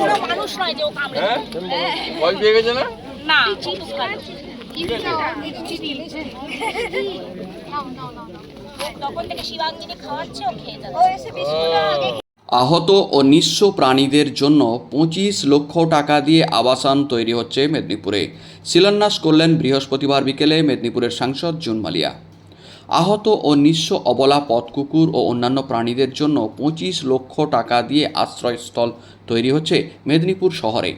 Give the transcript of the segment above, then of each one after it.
কোনো মানুষ নয় যে ও কামড়ে হ্যাঁ? ভয় পেয়ে গেছে না? না তখন থেকে শিবাঙ্গিনী খাওয়াচ্ছে ও খেয়ে যাচ্ছে। আহত ও নিঃস্ব প্রাণীদের জন্য পঁচিশ লক্ষ টাকা দিয়ে আবাসন তৈরি হচ্ছে মেদিনীপুরে। শিলান্যাস করলেন বৃহস্পতিবার বিকেলে মেদিনীপুরের সাংসদ জুন মালিয়া আহত ও নিঃস্ব অবলা পথকুকুর ও অন্যান্য প্রাণীদের জন্য পঁচিশ লক্ষ টাকা দিয়ে আশ্রয়স্থল তৈরি হচ্ছে মেদিনীপুর শহরে।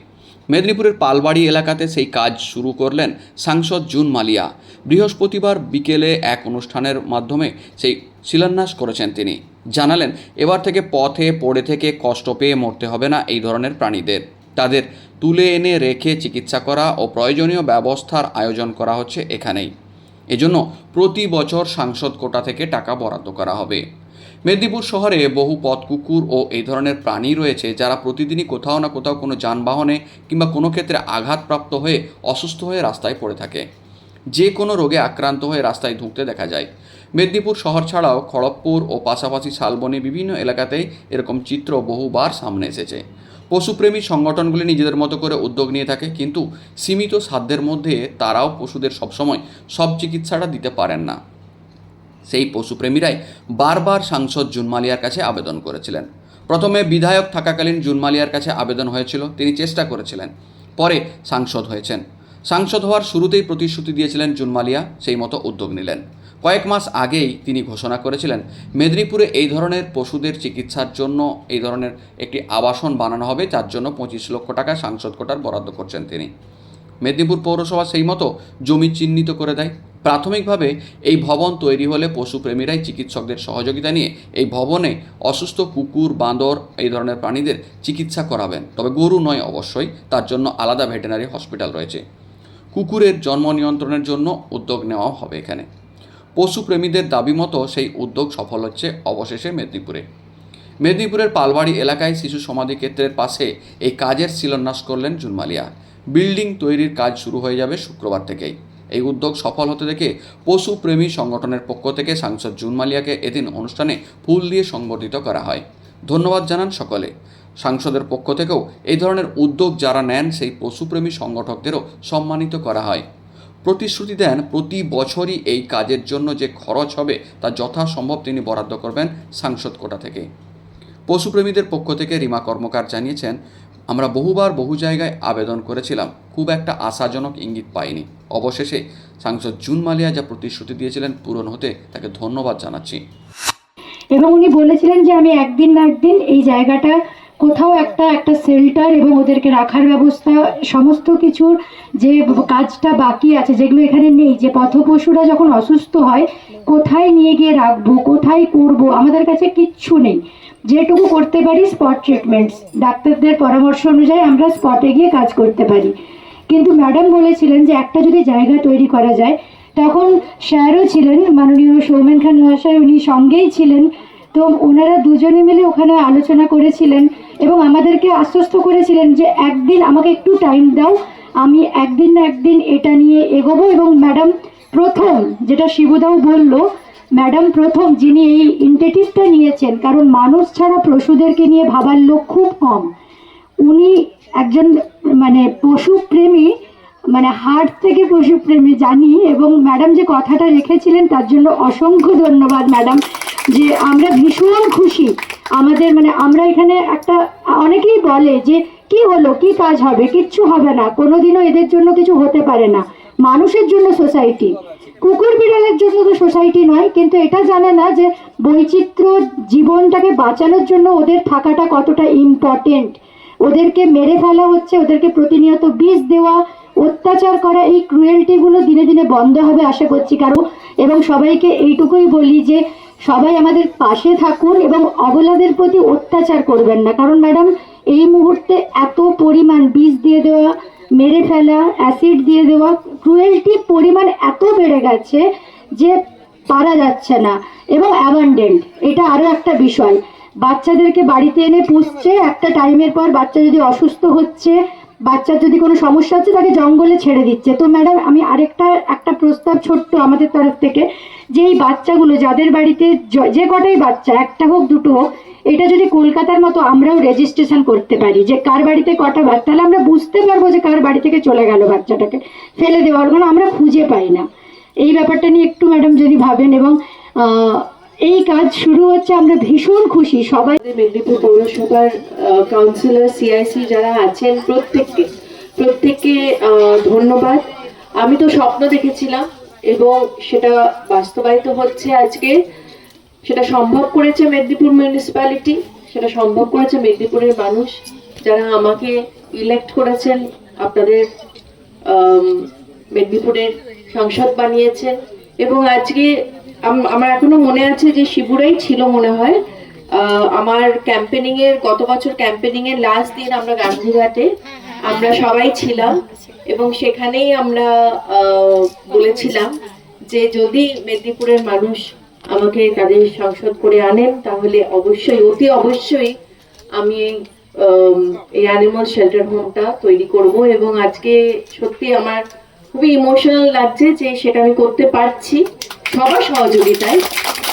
মেদিনীপুরের পালবাড়ি এলাকাতে সেই কাজ শুরু করলেন সাংসদ জুন মালিয়া। বৃহস্পতিবার বিকেলে এক অনুষ্ঠানের মাধ্যমে সেই শিলান্যাস করেছেন তিনি। জানালেন, এবার থেকে পথে পড়ে থেকে কষ্ট পেয়ে মরতে হবে না এই ধরনের প্রাণীদের। তাদের তুলে এনে রেখে চিকিৎসা করা ও প্রয়োজনীয় ব্যবস্থার আয়োজন করা হচ্ছে এখানেই। এজন্য প্রতি বছর সাংসদ কোটা থেকে টাকা বরাদ্দ করা হবে। মেদিনীপুর শহরে বহু পথ, কুকুর ও এই ধরনের প্রাণী রয়েছে যারা প্রতিদিনই কোথাও না কোথাও কোনো যানবাহনে কিংবা কোনো ক্ষেত্রে আঘাতপ্রাপ্ত হয়ে অসুস্থ হয়ে রাস্তায় পড়ে থাকে। যে কোনো রোগে আক্রান্ত হয়ে রাস্তায় ঢুকতে দেখা যায়। মেদিনীপুর শহর ছাড়াও খড়গপুর ও পাশাপাশি শালবনী বিভিন্ন এলাকাতেই এরকম চিত্র বহুবার সামনে এসেছে। পশুপ্রেমী সংগঠনগুলি নিজেদের মতো করে উদ্যোগ নিয়ে থাকে, কিন্তু সীমিত সাধ্যের মধ্যে তারাও পশুদের সবসময় সব চিকিৎসাটা দিতে পারেন না। সেই পশুপ্রেমীরাই বারবার সাংসদ জুনমালিয়ার কাছে আবেদন করেছিলেন। প্রথমে বিধায়ক থাকাকালীন জুনমালিয়ার কাছে আবেদন হয়েছিল, তিনি চেষ্টা করেছিলেন, পরে সাংসদ হয়েছেন। সাংসদ হওয়ার শুরুতেই প্রতিশ্রুতি দিয়েছিলেন জুনমালিয়া, সেই মতো উদ্যোগ নিলেন। কয়েক মাস আগেই তিনি ঘোষণা করেছিলেন, মেদিনীপুরে এই ধরনের পশুদের চিকিৎসার জন্য এই ধরনের একটি আবাসন বানানো হবে, যার জন্য পঁচিশ লক্ষ টাকা সাংসদ কোটার বরাদ্দ করছেন তিনি। মেদিনীপুর পৌরসভা সেই মতো জমি চিহ্নিত করে দেয়। প্রাথমিকভাবে এই ভবন তৈরি হলে পশুপ্রেমীরাই চিকিৎসকদের সহযোগিতা নিয়ে এই ভবনে অসুস্থ কুকুর, বাঁদর, এই ধরনের প্রাণীদের চিকিৎসা করাবেন। তবে গরু নয় অবশ্যই, তার জন্য আলাদা ভেটেনারি হসপিটাল রয়েছে। কুকুরের জন্ম নিয়ন্ত্রণের জন্য উদ্যোগ নেওয়া হবে এখানে। পশুপ্রেমীদের দাবি মতো সেই উদ্যোগ সফল হচ্ছে অবশেষে মেদিনীপুরে। মেদিনীপুরের পালবাড়ি এলাকায় শিশু সমাধি ক্ষেত্রের পাশে এই কাজের শিলান্যাস করলেন জুনমালিয়া বিল্ডিং তৈরির কাজ শুরু হয়ে যাবে শুক্রবার থেকেই। এই উদ্যোগ সফল হতে দেখে পশুপ্রেমী সংগঠনের পক্ষ থেকে সাংসদ জুনমালিয়াকে এদিন অনুষ্ঠানে ফুল দিয়ে সংবর্ধিত করা হয়। ধন্যবাদ জানান সকলে। সাংসদের পক্ষ থেকেও এই ধরনের উদ্যোগ যারা নেন সেই পশুপ্রেমী সংগঠকদেরও সম্মানিত করা হয়। প্রতিশ্রুতি দেন প্রতি বছরই এই কাজের জন্য যে খরচ হবে তা যথাসম্ভব তিনি বরাদ্দ করবেন সাংসদ কোটা থেকে। পশুপ্রেমীদের পক্ষ থেকে রিমা কর্মকার জানিয়েছেন, আমরা বহুবার বহু জায়গায় আবেদন করেছিলাম, খুব একটা আশাজনক ইঙ্গিত পাইনি। অবশেষে সাংসদ জুন মালিয়া যা প্রতিশ্রুতি দিয়েছিলেন পূরণ হতে তাকে ধন্যবাদ জানাচ্ছি। এবং উনি বলেছিলেন যে, আমি একদিন না একদিন এই জায়গাটা কোথাও একটা একটা শেল্টার এবং ওদেরকে রাখার ব্যবস্থা, সমস্ত কিছুর যে কাজটা বাকি আছে, যেগুলো এখানে নেই, যে পথপশুরা যখন অসুস্থ হয়, কোথায় নিয়ে গিয়ে রাখব, কোথায় করব, আমাদের কাছে কিচ্ছু নেই। যেটুকু করতে পারি স্পট ট্রিটমেন্টস ডাক্তারদের পরামর্শ অনুযায়ী আমরা স্পটে গিয়ে কাজ করতে পারি। কিন্তু ম্যাডাম বলেছিলেন যে একটা যদি জায়গা তৈরি করা যায়, তখন স্যারও ছিলেন, মাননীয় সৌমেন খান মহাশয় উনি সঙ্গেই ছিলেন তো ওনারা দুজনে মিলে ওখানে আলোচনা করেছিলেন এবং আমাদেরকে আশ্বস্ত করেছিলেন যে একদিন আমাকে একটু টাইম দাও, আমি একদিন না একদিন এটা নিয়ে এগোবো এবং ম্যাডাম প্রথম, যেটা শিবুদাও বলল ম্যাডাম প্রথম যিনি এই ইন্টেটিভটা নিয়েছেন, কারণ মানুষ ছাড়া পশুদেরকে নিয়ে ভাবার লোক খুব কম। উনি একজন মানে পশুপ্রেমী মানে হার্ট থেকে পশু পশুপ্রেমী জানি, এবং ম্যাডাম যে কথাটা রেখেছিলেন তার জন্য অসংখ্য ধন্যবাদ ম্যাডাম, যে আমরা ভীষণ খুশি। আমাদের মানে আমরা এখানে একটা, অনেকেই বলে যে কি হলো, কি কাজ হবে, কিচ্ছু হবে না, কোনোদিনও এদের জন্য কিছু হতে পারে না। মানুষের জন্য সোসাইটি। কুকুর বিড়ালের জন্য তো সোসাইটি নয়, কিন্তু এটা জানে না যে বৈচিত্র্য জীবনটাকে বাঁচানোর জন্য ওদের থাকাটা কতটা ইম্পর্টেন্ট ওদেরকে মেরে ফেলা হচ্ছে, ওদেরকে প্রতিনিয়ত বিষ দেওয়া অত্যাচার করা এই ক্রুয়েলটিগুলো দিনে দিনে বন্ধ হবে আশা করছি। কারণ এবং সবাইকে এইটুকুই বলি যে, সবাই আমাদের পাশে থাকুন এবং অবলাদের প্রতি অত্যাচার করবেন না। কারণ ম্যাডাম, এই মুহূর্তে এত পরিমাণ বিষ দিয়ে দেওয়া, মেরে ফেলা অ্যাসিড দিয়ে দেওয়া ক্রুয়েলটি পরিমাণ এত বেড়ে গেছে যে পারা যাচ্ছে না। এবং অ্যাবান্ডেন্ট এটা আরও একটা বিষয়। বাচ্চাদেরকে বাড়িতে এনে পুষছে, একটা টাইমের পর বাচ্চা যদি অসুস্থ হচ্ছে বাচ্চার যদি কোনো সমস্যা হচ্ছে, তাকে জঙ্গলে ছেড়ে দিচ্ছে। তো ম্যাডাম, আমি আরেকটা, একটা প্রস্তাব ছোট্ট আমাদের তরফ থেকে, যে এই বাচ্চাগুলো যাদের বাড়িতে যে কটাই বাচ্চা, একটা হোক, দুটো হোক, এটা যদি কলকাতার মতো আমরাও রেজিস্ট্রেশন করতে পারি, যে কার বাড়িতে কটা বাচ্চা তাহলে আমরা বুঝতে পারব যে কার বাড়ি থেকে চলে গেল বাচ্চাটাকে। ফেলে দেওয়ার কারণ আমরা খুঁজে পাই না। এই ব্যাপারটা নিয়ে একটু ম্যাডাম যদি ভাবেন এবং এই কাজ শুরু হচ্ছে, আমরা ভীষণ খুশি। সবাই মেদিনীপুর পৌরসভার কাউন্সিলর সিআইসি যারা আছেন প্রত্যেককে প্রত্যেককে ধন্যবাদ। আমি তো স্বপ্ন দেখেছিলাম এবং সেটা বাস্তবায়িত হচ্ছে আজকে। সেটা সম্ভব করেছে মেদিনীপুর মিউনিসিপ্যালিটি সেটা সম্ভব করেছে মেদিনীপুরের মানুষ যারা আমাকে ইলেক্ট করেছেন, আপনাদের মেদিনীপুরের সংসদ বানিয়েছেন। এবং আজকে আমার এখনও মনে আছে যে শিবুরাই ছিল মনে হয়। আমার ক্যাম্পেনিং এর, গত বছর ক্যাম্পেনিং এর লাস্ট দিন আমরা গান্ধীঘাটে, আমরা সবাই ছিলাম এবং সেখানেই আমরা বলেছিলাম যে যদি মেদিনীপুরের মানুষ আমাকে তাদের সংসদ করে আনেন, তাহলে অবশ্যই, অতি অবশ্যই আমি এই অ্যানিমাল শেল্টার হোমটা তৈরি করব এবং আজকে সত্যি আমার খুবই ইমোশনাল লাগছে যে সেটা আমি করতে পারছি। সবার সহযোগিতায়,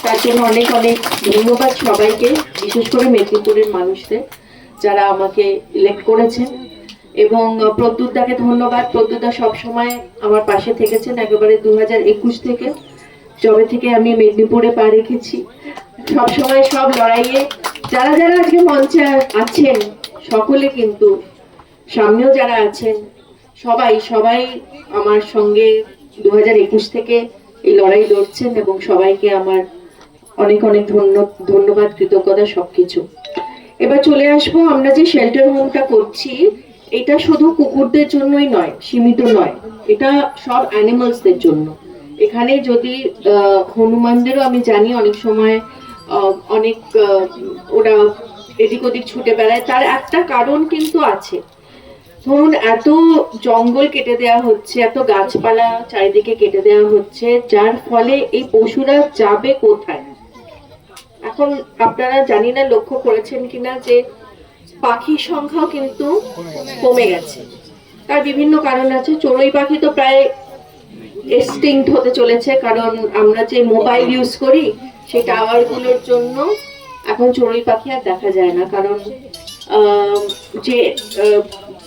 তার জন্য অনেক অনেক ধন্যবাদ সবাইকে, বিশেষ করে মেদিনীপুরের মানুষদের, যারা আমাকে ইলেক্ট করেছেন। এবং প্রদ্যুৎদাকে ধন্যবাদ। প্রদ্যুৎদা সবসময় আমার পাশে থেকেছেন, একেবারে দু হাজার একুশ থেকে, যবে থেকে আমি মেদিনীপুরে পা রেখেছি। সবসময় সব লড়াইয়ে যারা যারা আজকে মঞ্চে আছেন, সকলে কিন্তু সামনেও যারা আছেন, সবাই সবাই আমার সঙ্গে দু হাজার একুশ থেকে এই লড়াই লড়ছেন এবং সবাইকে আমার অনেক অনেক ধন্য, ধন্যবাদ, কৃতজ্ঞতা, সবকিছু। এবার চলে আসব, আমরা যে শেল্টার হোমটা করছি, এটা শুধু কুকুরদের জন্যই নয়, সীমিত নয়, এটা সব অ্যানিমালসদের জন্য। এখানে যদি হনুমানদেরও আমি জানি, অনেক সময় অনেক ওরা এদিক ওদিক ছুটে বেড়ায়, তার একটা কারণ কিন্তু আছে। ধরুন, এত জঙ্গল কেটে দেওয়া হচ্ছে, এত গাছপালা চারিদিকে কেটে দেওয়া হচ্ছে, যার ফলে এই পশুরা যাবে কোথায়? এখন আপনারা জানি না, লক্ষ্য করেছেন কিনা যে পাখির সংখ্যাও কিন্তু কমে গেছে। তার বিভিন্ন কারণ আছে। চড়ুই পাখি তো প্রায় এক্সটিংক্ট হতে চলেছে, কারণ আমরা যে মোবাইল ইউজ করি, সেই টাওয়ারগুলোর জন্য এখন চড়ুই পাখি আর দেখা যায় না। কারণ যে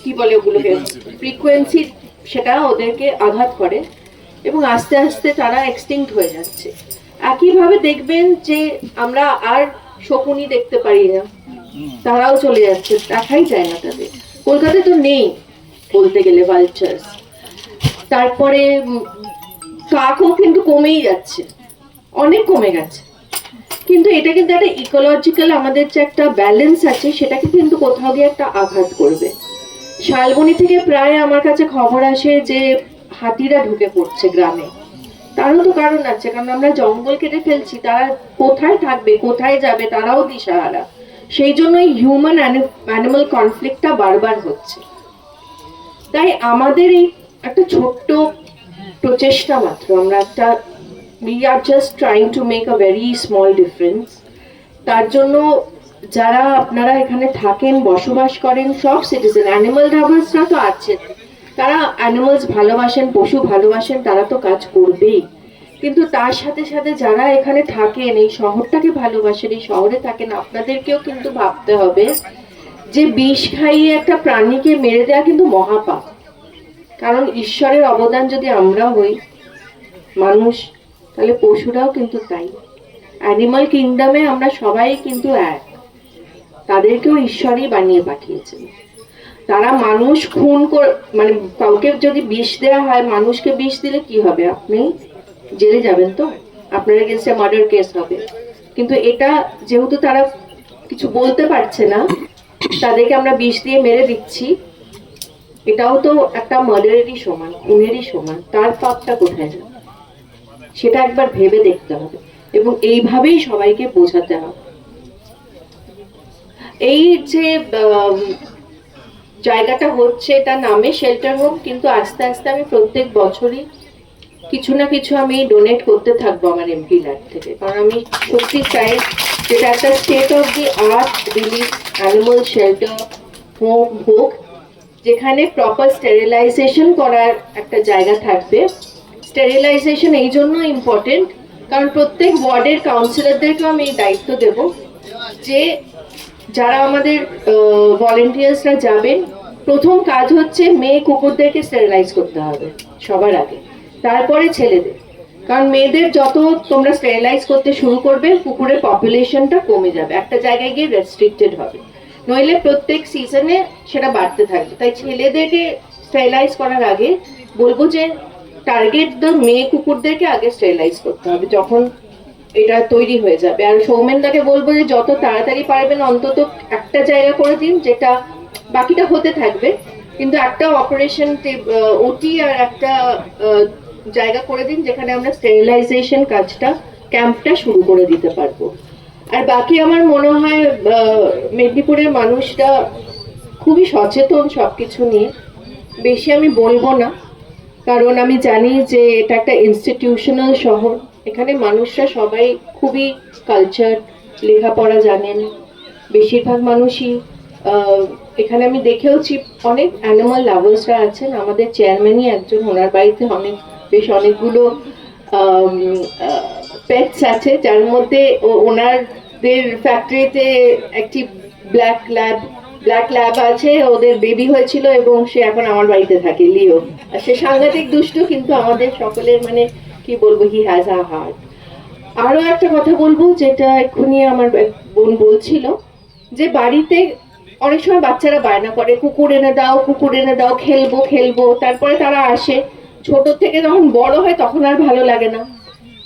কি বলে ওগুলোকে ফ্রিকোয়েন্সি সেটা ওদেরকে আঘাত করে এবং আস্তে আস্তে তারা এক্সটিংক্ট হয়ে যাচ্ছে। একইভাবে দেখবেন যে আমরা আর শকুনি দেখতে পারি না। তারাও চলে যাচ্ছে দেখাই যায় না তাদের। কলকাতায় তো নেই বলতে গেলে ভালচার্স তারপরে কাকও কিন্তু কমেই যাচ্ছে। অনেক কমে গেছে। কিন্তু এটা কিন্তু একটা ইকোলজিক্যাল আমাদের যে একটা ব্যালেন্স আছে সেটাকে কিন্তু কোথাও গিয়ে একটা আঘাত করবে। শালবনি থেকে প্রায় আমার কাছে খবর আসে যে হাতিরা ঢুকে পড়ছে গ্রামে। তারও তো কারণ আছে, কারণ আমরা জঙ্গল কেটে ফেলছি, তারা কোথায় থাকবে, কোথায় যাবে, তারাও দিশাহারা। সেই জন্যই হিউম্যান অ্যানিমাল কনফ্লিক্টটা বারবার হচ্ছে। তাই আমাদের এই একটা ছোট্ট প্রচেষ্টা মাত্র, আমরা একটা we are just trying to make a very small difference তার জন্য যারা আপনারা এখানে থাকেন, বসবাস করেন, সব সিটিজেন অ্যানিমাল লাভার্সরা তো আছেন। তারা অ্যানিমালস ভালোবাসেন, পশু ভালোবাসেন, তারা তো কাজ করবেই। কিন্তু তার সাথে সাথে যারা এখানে থাকেন, এই শহরটাকে ভালোবাসেন, এই শহরে থাকেন, আপনাদেরকেও কিন্তু ভাবতে হবে যে বিষ খাইয়ে একটা প্রাণীকে মেরে দেওয়া কিন্তু মহাপাপ। কারণ ঈশ্বরের অবদান যদি আমরা হই, মানুষ, তাহলে পশুরাও কিন্তু তাই। অ্যানিমাল কিংডমে আমরা সবাই কিন্তু এক। তাদেরকেও ঈশ্বরই বানিয়ে পাঠিয়েছেন। তারা মানুষ খুন করে মানে কাউকে যদি বিষ দেওয়া হয়, মানুষকে বিষ দিলে কি হবে আপনি? জেলে যাবেন তো? আপনার এগেনস্টে মার্ডার কেস হবে। কিন্তু এটা যেহেতু তারা কিছু বলতে পারছে না, তাদেরকে আমরা বিষ দিয়ে মেরে দিচ্ছি। এটাও তো একটা মার্ডারেরই সমান, খুনেরই সমান। তার পাপটা কোথায় যাবে? সেটা একবার ভেবে দেখতে হবে। এবং এইভাবেই সবাইকে বোঝাতে হবে। এই যে জায়গাটা হচ্ছে এটা নামে শেল্টার হোম কিন্তু আস্তে আস্তে আমি প্রত্যেক বছরই কিছু না কিছু আমি ডোনেট করতে থাকব আমার এমপি ল্যাব থেকে। কারণ আমি সত্যি চাই যেটা একটা state of the art relief animal shelter home হোক, যেখানে প্রপার স্টেরিলাইজেশন করার একটা জায়গা থাকবে। স্টেরিলাইজেশন এই জন্য ইম্পর্টেন্ট কারণ প্রত্যেক ওয়ার্ডের কাউন্সিলরদেরকেও আমি এই দায়িত্ব দেব যে যারা আমাদের ভলেন্টিয়ার্সরা যাবেন, প্রথম কাজ হচ্ছে মেয়ে কুকুরদেরকে স্টেরিলাইজ করতে হবে সবার আগে, তারপরে ছেলেদের। কারণ মেয়েদের যত তোমরা স্টেরিলাইজ করতে শুরু করবে, কুকুরের পপুলেশনটা কমে যাবে। একটা জায়গায় গিয়ে রেস্ট্রিক্টেড হবে। নইলে প্রত্যেক সিজনে সেটা বাড়তে থাকবে। তাই ছেলেদেরকে স্টেরিলাইজ করার আগে বলব যে টার্গেট দ্য মেয়ে কুকুরদেরকে আগে স্টেরিলাইজ করতে হবে। যখন এটা তৈরি হয়ে যাবে। আর সৌমেনদাকে বলব যে যত তাড়াতাড়ি পারবেন, অন্তত একটা জায়গা করে দিন যেটা বাকিটা হতে থাকবে। কিন্তু একটা অপারেশন ওটি আর একটা জায়গা করে দিন যেখানে আমরা স্টেরিলাইজেশন কাজটা ক্যাম্পটা শুরু করে দিতে পারব। আর বাকি আমার মনে হয় মেদিনীপুরের মানুষরা খুবই সচেতন সব কিছু নিয়ে। বেশি আমি বলব না। কারণ আমি জানি যে এটা একটা ইনস্টিটিউশনাল শহর। এখানে মানুষরা সবাই খুবই কালচার লেখাপড়া জানেন। বেশিরভাগ মানুষই এখানে আমি দেখেওছি অনেক অ্যানিমাল লাভার্সরা আছেন। আমাদের চেয়ারম্যানই একজন, ওনার বাড়িতে অনেক, বেশ অনেকগুলো পেটস আছে। যার মধ্যে ওনারদের ফ্যাক্টরিতে একটি ব্ল্যাক ল্যাব ব্ল্যাক ল্যাব আছে। ওদের বেবি হয়েছিল এবং সে এখন আমার বাড়িতে থাকে লিও সে সাংঘাতিক দুষ্টু, কিন্তু আমাদের সকলের মানে কি বলব হি হ্যাজ আ হার্ট আরও একটা কথা বলব, যেটা এক্ষুনি আমার বোন বলছিল, যে বাড়িতে অনেক সময় বাচ্চারা বায়না করে, কুকুর এনে দাও, কুকুর এনে দাও, খেলব খেলব, তারপরে তারা আসে। ছোট থেকে যখন বড় হয় তখন আর ভালো লাগে না।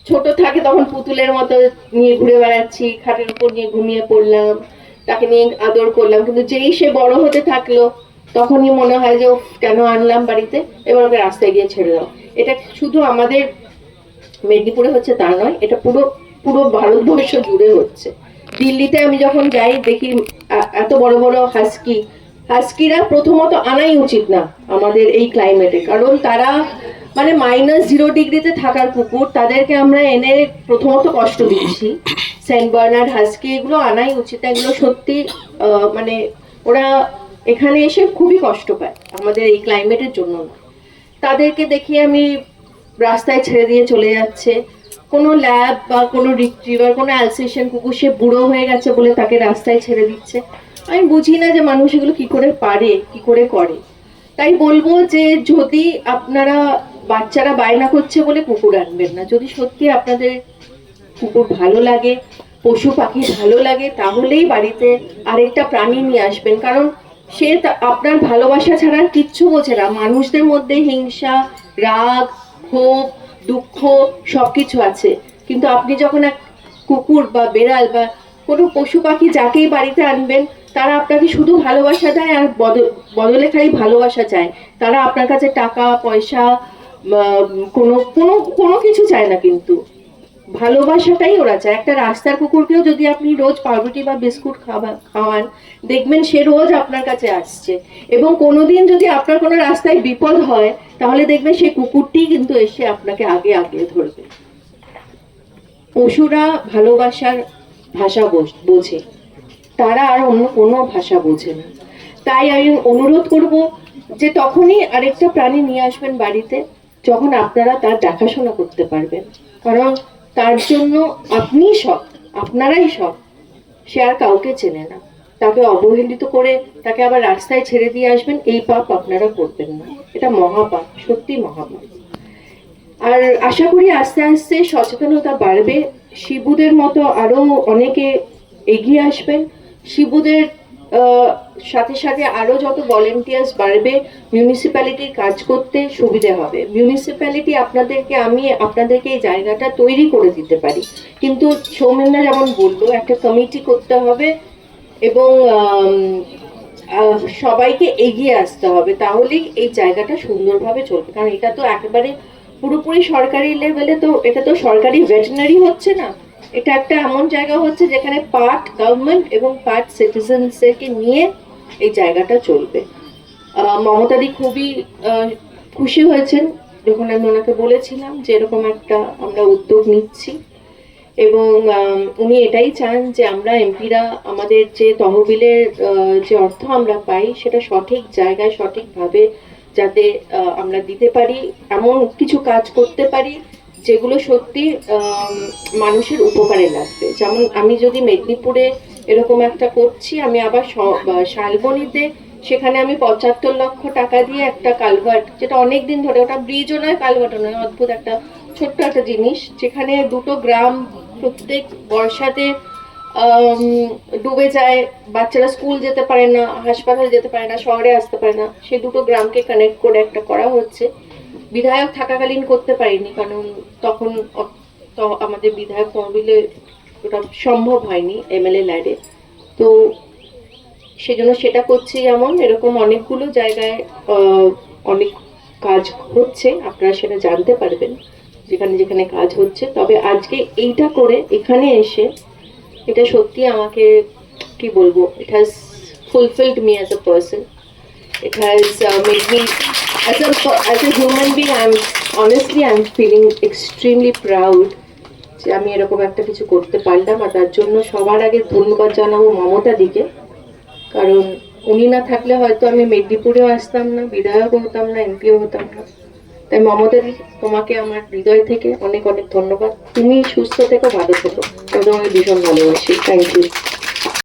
ছোট থাকে তখন পুতুলের মতো নিয়ে ঘুরে বেড়াচ্ছি, খাটের উপর নিয়ে ঘুমিয়ে পড়লাম, তাকে নিয়ে আদর করলাম। কিন্তু যেই সে বড় হতে থাকল, তখনই মনে হয় যে কেন আনলাম বাড়িতে? এবার ওকে রাস্তায় গিয়ে ছেড়ে দাও। এটা শুধু আমাদের মেদিনীপুরে হচ্ছে তা নয়, এটা পুরো পুরো ভারতবর্ষ জুড়ে হচ্ছে। দিল্লিতে আমি যখন যাই, দেখি এত বড় বড় হাস্কি হাস্কিরা প্রথমত আনাই উচিত না আমাদের এই ক্লাইমেটে কারণ তারা মানে মাইনাস জিরো ডিগ্রিতে থাকার কুকুর, তাদেরকে আমরা এনে প্রথমত কষ্ট দিচ্ছি। সেন্ট বার্নার্ড হাস্কি এগুলো আনাই উচিত। এগুলো সত্যি মানে ওরা এখানে এসে খুবই কষ্ট পায়, আমাদের এই ক্লাইমেটের জন্য না। তাদেরকে দেখি আমি রাস্তায় ছেড়ে দিয়ে চলে যাচ্ছে। কোনো ল্যাব বা কোনো রিট্রিভার কোনো অ্যালসেশন কুকুর, সে বুড়ো হয়ে গেছে বলে তাকে রাস্তায় ছেড়ে দিচ্ছে। আমি বুঝি না যে মানুষ এগুলো কি করে পারে, কি করে করে। তাই বলব যে যদি আপনারা বাচ্চারা বায়না করছে বলে কুকুর আনবেন না। যদি সত্যি আপনাদের কুকুর ভালো লাগে, পশু পাখি ভালো লাগে, তাহলেই বাড়িতে আরেকটা প্রাণী নিয়ে আসবেন। কারণ সে আপনার ভালোবাসা ছাড়া কিচ্ছু বোঝে না। মানুষদের মধ্যে হিংসা, রাগ ক্ষোভ দুঃখ সব কিছু আছে। কিন্তু আপনি যখন এক কুকুর বা বেড়াল বা কোনো পশু পাখি যাকেই বাড়িতে আনবেন, তারা আপনাকে শুধু ভালোবাসা দেয় আর বদল খালি ভালোবাসা চায়। তারা আপনার কাছে টাকা, পয়সা কোনো কোনো কোনো কিছু চায় না কিন্তু। ভালোবাসাটাই ওরা চায়। একটা রাস্তার কুকুরকেও যদি আপনি রোজ পাউরুটি বা বিস্কুট খাওয়া খাওয়ান, দেখবেন সে রোজ আপনার কাছে আসছে। এবং কোনোদিন যদি আপনার কোনো রাস্তায় বিপদ হয়, তাহলে দেখবেন সেই কুকুরটি কিন্তু এসে আপনাকে আগে আগে ধরবে। পশুরা ভালোবাসার ভাষা বোঝে। তারা আর অন্য কোনো ভাষা বোঝে না। তাই আমি অনুরোধ করব যে তখনই আরেকটা প্রাণী নিয়ে আসবেন বাড়িতে, যখন আপনারা তার দেখাশোনা করতে পারবেন। কারণ তার জন্য আপনিই সব আপনারাই সব সে আর কাউকে চেনে না। তাকে অবহেলিত করে তাকে আবার রাস্তায় ছেড়ে দিয়ে আসবেন, এই পাপ আপনারা করবেন না। এটা মহাপাপ, সত্যি মহাপাপ। আর আশা করি আস্তে আস্তে সচেতনতা বাড়বে। শিবুদের মতো আরও অনেকে এগিয়ে আসবেন। শিবুদের সাথে সাথে আরও যত ভলেন্টিয়ার্স বাড়বে মিউনিসিপ্যালিটির কাজ করতে সুবিধে হবে। মিউনিসিপ্যালিটি আপনাদেরকে, আমি আপনাদেরকে এই জায়গাটা তৈরি করে দিতে পারি। কিন্তু সৌমেনদা যেমন বলল, একটা কমিটি করতে হবে এবং সবাইকে এগিয়ে আসতে হবে তাহলেই এই জায়গাটা সুন্দরভাবে চলবে। কারণ এটা তো একেবারে পুরোপুরি সরকারি লেভেলে তো, এটা তো সরকারি ভেটেনারি হচ্ছে না। এটা একটা এমন জায়গা হচ্ছে যেখানে পার্ট গভর্নমেন্ট এবং পার্ট সিটিজেন্সদেরকে নিয়ে এই জায়গাটা চলবে। মমতাদি খুবই খুশি হয়েছেন যখন আমি ওনাকে বলেছিলাম যে এরকম একটা আমরা উদ্যোগ নিচ্ছি। এবং উনি এটাই চান যে আমরা এমপিরা আমাদের যে তহবিলের যে অর্থ আমরা পাই সেটা সঠিক জায়গায় সঠিকভাবে যাতে আমরা দিতে পারি, এমন কিছু কাজ করতে পারি যেগুলো সত্যি মানুষের উপকারে লাগবে। যেমন আমি যদি মেদিনীপুরে এরকম একটা করছি, আমি আবার শালবনিতে সেখানে আমি পঁচাত্তর লক্ষ টাকা দিয়ে একটা কালভার্ট, যেটা অনেক দিন ধরে, ওটা ব্রিজও নয় কালভার্টও নয়, অদ্ভুত একটা, ছোট্ট একটা জিনিস, যেখানে দুটো গ্রাম প্রত্যেক বর্ষাতে ডুবে যায়, বাচ্চারা স্কুল যেতে পারে না, হাসপাতাল যেতে পারে না, শহরে আসতে পারে না, সে দুটো গ্রামকে কানেক্ট করে একটা করা হচ্ছে। বিধায়ক থাকাকালীন করতে পারিনি কারণ তখন আমাদের বিধায়ক তহবিলে ওটা সম্ভব হয়নি এমএলএ ল্যাডে তো সেজন্য সেটা করছি যেমন এরকম অনেকগুলো জায়গায় অনেক কাজ হচ্ছে আপনারা সেটা জানতে পারবেন যেখানে যেখানে কাজ হচ্ছে। তবে আজকে এইটা করে এখানে এসে এটা সত্যি আমাকে কি বলব it has fulfilled me as a person has uh, made me as a as a human being, i'm, honestly, i'm feeling extremely proud যে আমি এরকম একটা কিছু করতে পারলাম আর তার জন্য সবার আগে ধন্যবাদ জানাব মমতা দিকে। কারণ উনি না থাকলে হয়তো আমি মেদিনীপুরেও আসতাম না বিধায়ক হতাম না, এমপিও হতাম না। তাই মমতা দি, তোমাকে আমার হৃদয় থেকে অনেক অনেক ধন্যবাদ। তুমি সুস্থ থেকো, ভালো থেকো। তোমাকে ভীষণ ভালোবাসি। Thank you